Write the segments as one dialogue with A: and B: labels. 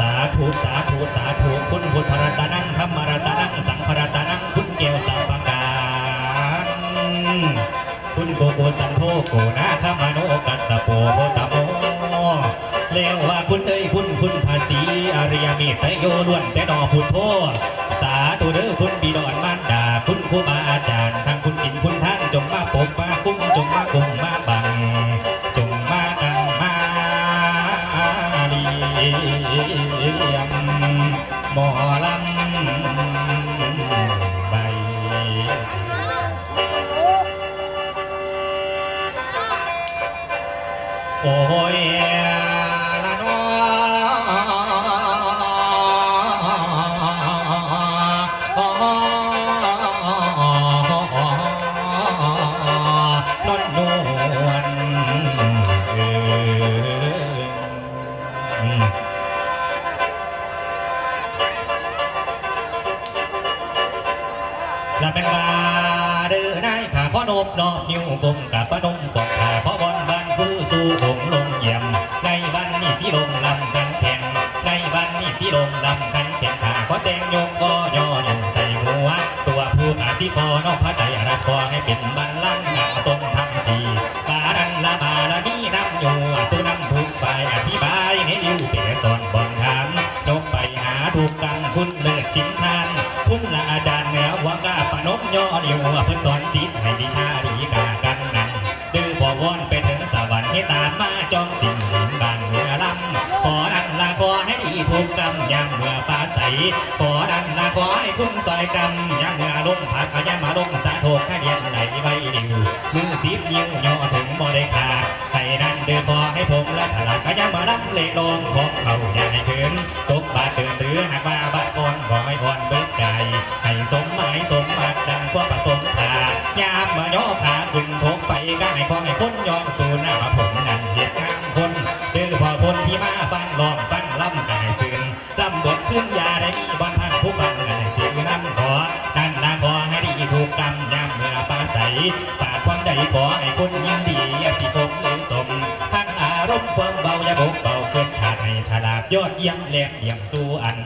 A: สาธุสาธุคุณพุทธรัตนังธรรมรัตนังสังฆรัตนังคุณเกวสัมปการคุณโกโกสันโธโกนาคามโนกัสสะโปโพตโมเลวว่าคุณเอ้ยคุณคุณภาษีอริยมตไตรโยล้วนแต่ดอพุทโธสาธุเด้อคุณบิดอนมารดาคุณครูบาอาจารย์ ใบโอ้ย นอบนิ้วกลมกับปะนมกอดขาขอบอลบ้านผู้สู่หงลงเยี่ยม ในบ้านนี้สิลงลำกันแข่งในบ้านนี้สิลงลำกันแข่งขาขอแต่งโยกก็ย่อยงใส่หัว ตัวผู้อาสิพอนอกพระใจรักพอให้เป็นบัลลังก์งานทรงทั้งสี่บารันละบาละมีน้ำอยู่ นิ้วเพิ่นสอนศิษย์ให้วิชาดีกากันนั้นดื้อบ่วอนไปถึงสวรรค์ให้ตามมาจองสิ่งหลิงบานเมื่อลำขอดันลาขอให้ดีถูกกรรมยามเมื่อปลาใสขอดันลาขอให้คุณซอยกรรมยามเมื่อลงผักขยามาลงสาโทกขเดียนไหนไว้ดิวมือสิบนิ้วย่อถึงบ่ได้ขาดให้ดันเดือขอให้ผมและฉลาดขยามาลำเละลงของเขาอย่าให้ถึงตกบาด ยอมสู่หน้าผมนั่นเหตุงานคนเดือพอคนที่มาฟังลองฟังล่ำกายสื่นลำบทขึ้นยาได้มีบอลพันผู้ฟังกันจือน้ำขอนั่นนาขอให้ดีถูกกรรมยามเมื่อปลาใสฝากความใดขอให้คนยินดีอย่าสิคมหรือสมทั้งอารมณ์ความเบาอย่าบกเบาเกินขาดให้ฉลาดยอดเยี่ยมแหลมเยี่ยมสู้อัน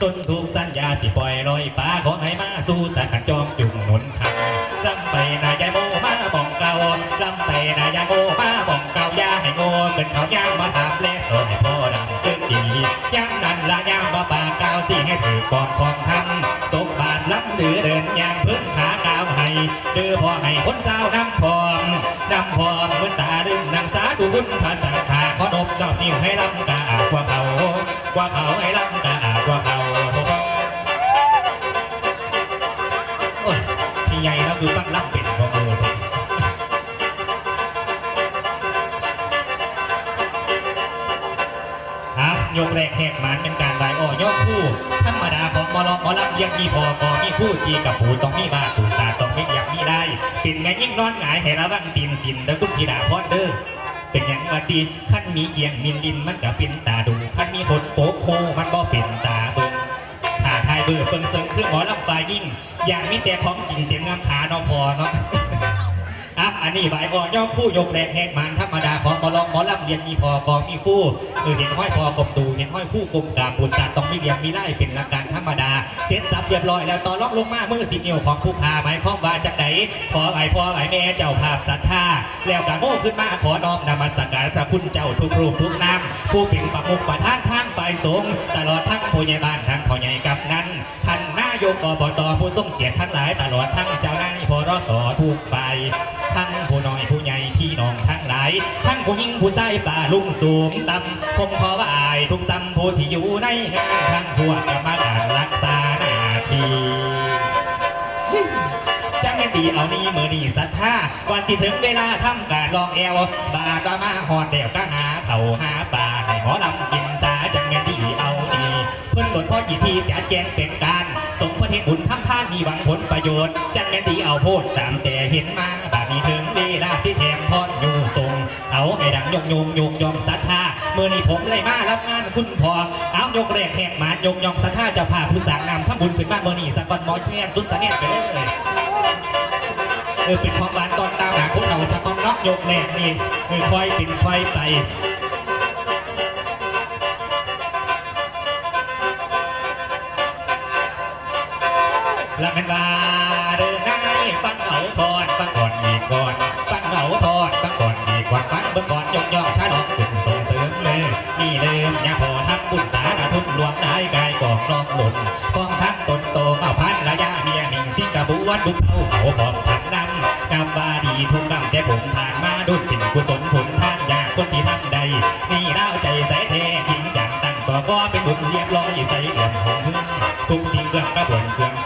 A: สนถูกสัญญาสิปล่อยลอยปลาขอให้มาสู้สักจอมจุงหนุนขังลำไปน ตือเดินยางพึ่งขากาวให้เดือพอให้คนสาวน้ำพอมน้ำพอมเหมือนตาดึงนางสาดูบุญภาษาขาขอนบดอกนิ้วให้ลำกากว่าเขากว่าเขาให้ ยกแรกแหกหมันเป็นการไหวอ้อยกคู่ธรรมดาของมอลอมอลำยังมีพอกอมีคู่จีกับผูต้องมีบาตูสาต้องมีอยากมีได้ปิ่นแม่ยิ่งนอนหงายให้ระวังตีนสินเด้อคุณธิดาพอดเด้อเป็นอย่างว่าตีขั้นมีเกียงมินดินมันก็เป็นตาดูขั้นมีหดโป๊กโฮมันก็เป็นตาเบิ่งถ้าทายเบื่อเปิงเซิงคือหมอลำฝ่ายยิ่ง อย่างมีแต่ของกินเต็มงามขาเนาะพอเนาะ อันนี้ใบอ่อนย่อคู่ยกแรกแหกมันธรรมดาของหมอลองหมอลำเรียนมีพอกองมีคู่เออเห็นห้อยพอกบตูเห็นห้อยคู่กลมกาบบุษาต้องมีเรียงมีไล่เป็นหลักการธรรมดา เสร็จสับเรียบร้อยแล้วตอนล็อกลงมามือสิบนิ้วของผู้พาหมายความว่าจากไหนพอไอพอไอแม่เจ้าภาพศรัทธาแล้วกะโง่ขึ้นมาขอน้อมนมัสการพระคุณเจ้าทุกรูปทุกนามผู้เป็นประมุขประธานทางฝ่ายสงฆ์ตลอดทั้งผู้ใหญ่บ้านทั้งพ่อใหญ่กับนั้นายกอบตผู้ทรงเกียรติทั้งหลายตลอดทั้งเจ้านายพรสทุกฝ่ายทั้งผู้น้อยผู้ใหญ่พี่น้องทั้งหลาย ทั้งผู้หญิงผู้ชายป่าลุงสูงต่ำผมขอว่าอายทุกสัมผู้ที่อยู่ในงานทั้งพวกกรรมการรักษาหน้าที่จังแม่นดีเอานี้มือนีศรัทธาก่อนสิถึงเวลาทำการลองแอวบาดามาหอดเดี่ยวก็หาเขาหาป่าให้หมอลำกินสาจังแม่นดีเอานี้เพิ่นตรวจพ่อกี่ทีจะแจ้งเป็นการ สมพระเทศบุญทำท่านมีหวังผลประโยชน์ จังแม่นดีเอาโพดตามแต่เห็นมาบาดนี้ถึงเวลาสิแถมพอดอยู่ทรงเอาให้ดังยกโยงยกยองศรัทธาเมื่อนี้ผมเลยมารับงานคุณพอเอายกแรกแหกหมายกยองศรัทธาจะพาผู้สางนำทั้งบุญขึ้นมาเมื่อนี้สะกอนหมอแค้นสุดสะเนียไปเลยเออเป็นความหวานตอนตามหาพวกเราสะกอนน็อกยกแรกนี่เออคอยเป็นคอยไป ละแมันว่าเดินนายฟังเขาทอดฟังก่อนอีกก่อนฟังเขาทอดฟังก่อนอีกก่อนฟังเบิ่งก่อนยกย่องชาดอกบุญส่งเสริมเลยนี่เริ่มย่าพอทำบุญสาทุนหลวงได้กายกอกนอกหล่นกองทัพตนโตเอาพันระยะเมียหนิงสิงกระบวนบุกเท่าเขาพร้อมพันนำกำว่าดีทุกกำแต่ผมผ่านมาดุดเป็นกุศลผลทานยากคนที่ทำใดนี่ดาใจใสแท้จริงจังตั้งต่อก็เป็นบุญเรียบร้อยใส่เหลี่ยมหงหึงทุกสิ่งเรื่องกระบวนเครื่อง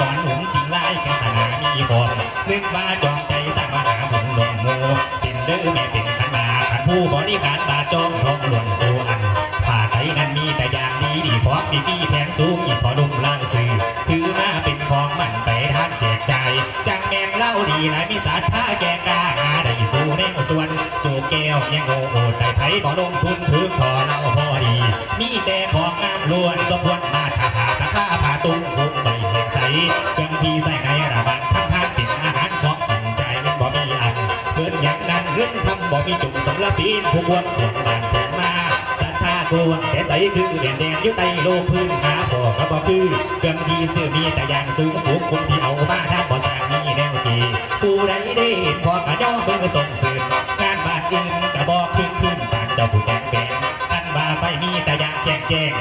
A: นอนหนุนสิงไล่แข่สนามีบอกนึกว่าจองใจสร้างมหาบุญลงโมเป็นเด้อแม่เป็นขันมาขันผู้บริการบาจองทองหลวงสู่อันผ้าไทยนั้นมีแต่อย่างดีดีพร้อมฟีฟีแพงสูงอีพอนุ่มล่างสื่อถือมาเป็นของมันไปทานแจกจ่ายจังแมงเล่าดีหลายมีศรัทธาแก่กล้าหาได้สู่ในส่วนจกแก้วยังโง่โอดได้ไผบ่ลงทุนถึงพอเล่าพอดี มีแต่ของงามล้วนสมบูรณ์มาถาผาตะข้าผา ตุ้งหุบใบแหงใสเครื่องที่ใส่ในระบังทั้งทานเป็นอาหารของกินใจมันบ่มีอันเงินอย่างนั้นเงินทำบ่มีจุกสำหรับปีนผู้บวนพวงบานพวงมาศรัทธากวงแต่ใสคือแดนแดนอยู่ใต้โลกพื้นหาพ่อก็บ่คือเครื่องที่ซื้อมีแต่อย่างสูงผูกคนที่เอามาทำบ่สร้างมีแนวทีผู้ใดได้เห็นพอกระย่อมือส่งเสริมงานบานอื่นก็บอกขึ้นขึ้นปานเจ้าผู้แดงแบงท่านว่าไฟมีแต่อยางแจ้งแจ้ง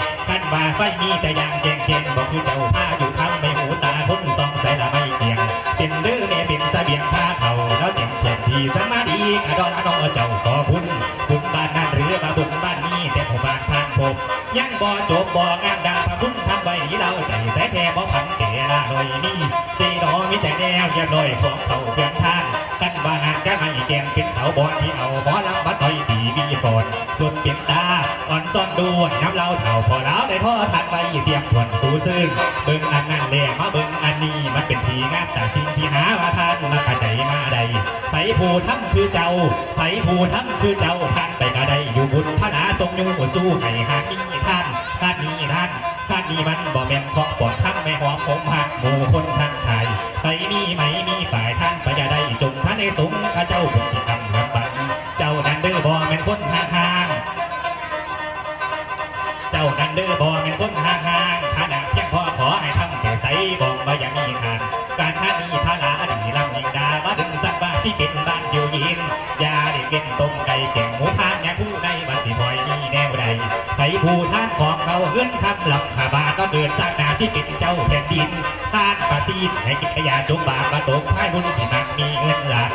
A: ท่านว่าไฟมีแต่ยางแจ้งแจ้งบอกคือเจ้าผ้าอยู่ทำไม่หูตาพ้นสองใส่ละไม่เกียงเป็นเด้อแม่เป็นเสบียงผ้าเขาแล้วเตียมเทียมทีสมาดีกระดอนอนอเจ้าขอบุญบุญบ้านนั่นหรือว่าบุญบ้านนี้แต่ผู้บ้านผ่านพบยังบ่จบบ่งามดังพระบุญทำไว้เราใจแสแท้บ่พังเตละหน่อยนี่ตีดอมีแต่แนวเรียบร้อยของเขาเพียงท่าน กันว่าหากจะไม่แกมเป็นเสาบอลที่เอาบอลำมาต่อยตีมีฝนตุดเปียงตาอ่อนซ่อนดวนน้ำเล่าเท่าพอแล้วได้ทอทันไปเตรียมทวนสูซึ่งเบิ่งอันนั้นแลมาเบิ่งอันนี้มันเป็นทีงามแต่สิ่งที่หาว่าทานมากระใจมาใดไผผู้ทำคือเจ้าไผผู้ทำคือเจ้าท่านไปกระได้อยู่บุญพระนาทรงยู่สู้ให้หากมีท่านท่านนี้ท่านท่านนี้มันบ่แม่นของปอดทำไม่หอมผมหักหมู่คนทางไท สงฆ์ข้าเจ้าบุญสิทำรับบังเจ้านั้นเด้อบ่แม่นคนห่างห่างเจ้านั้นเด้อบ่แม่นคนห่างห่างฐานะเพียงพอขอให้ทำแต่ใสบอกว่าอย่ามีทานการท่านี้พาลาดีลำยิงดามาดึงสักบ้าที่เป็นบ้านอยู่ยินอย่าได้เป็นต้มไก่เก่งหมูทานอย่าผู้ใดว่าสิพลอยมีแนวใดไผผู้ท่านของเขาเอื้นคำหลับขาบาก็เดินสร้างนาที่เป็นเจ้าแผ่นดินทานประสีดให้กิจยาจงบาปมาตกพายบุญสิมักมีเงินหลัก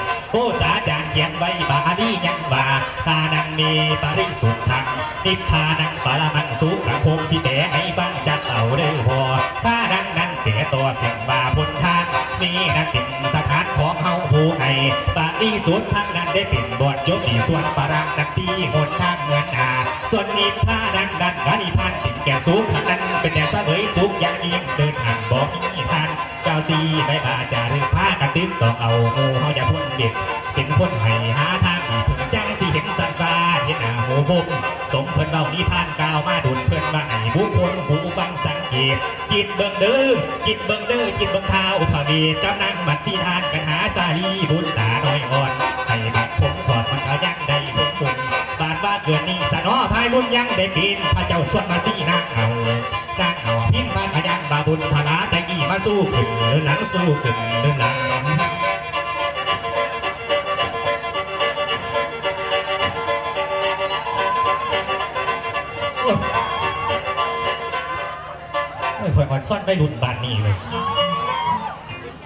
A: ไว้บาดียังว่าตานังมีปริสุทธิ์ธรรมนิพพานังปรมังสุขคงสิแต่ให้ฟังจักเอาเด้อพอถ้าดังนั้นแต่ตัวเสียงบาพุนทานนี่นั่นเป็นสถานของเฮาผู้ไอปริสุทธังนั้นได้เป็นบทจบดีส่วนปรักดังที่หนทางเงินนาส่วนนิพพานังดันกานิพพานถึงแก่สุขังนั้นเป็นแต่เสวยสุขอย่างยิ่งเดินทางบอกมีทานเจ้าสีใบบาจารึกผ้ากันติ้มต้องเอาโมเฮาอย่าพ่นเด็ก เป็นคนให้หาทางอีกถึงจังสิเห็นสัตว์ฟ้าเห็นหน้าหูพมสมเพิ่นเบานิพานกาวมาดุลเพิ่นว่าให้ผู้คนหูฟังสังเกตจิตเบิ่งเด้อจิตเบิ่งเด้อจิตเบิ่งเท้าพระเวทกำลังบัดสีทานกันหาสาลีบุญตาน้อยอ่อนให้บัดผมขอดมันก็ยังได้ผลบุญบาดว่าเกิดนี้สนอภายบุญยังได้ปีนพระเจ้าสวนมาสีนางเอานางเอาพิมพ์บ้านพยังบาบุญพลาตะกี้มาสู้ขึ้นหลังสู้ขึ้นหลัง ข่อยอ่อนซ่อนได้รุ่นบานนี้เลย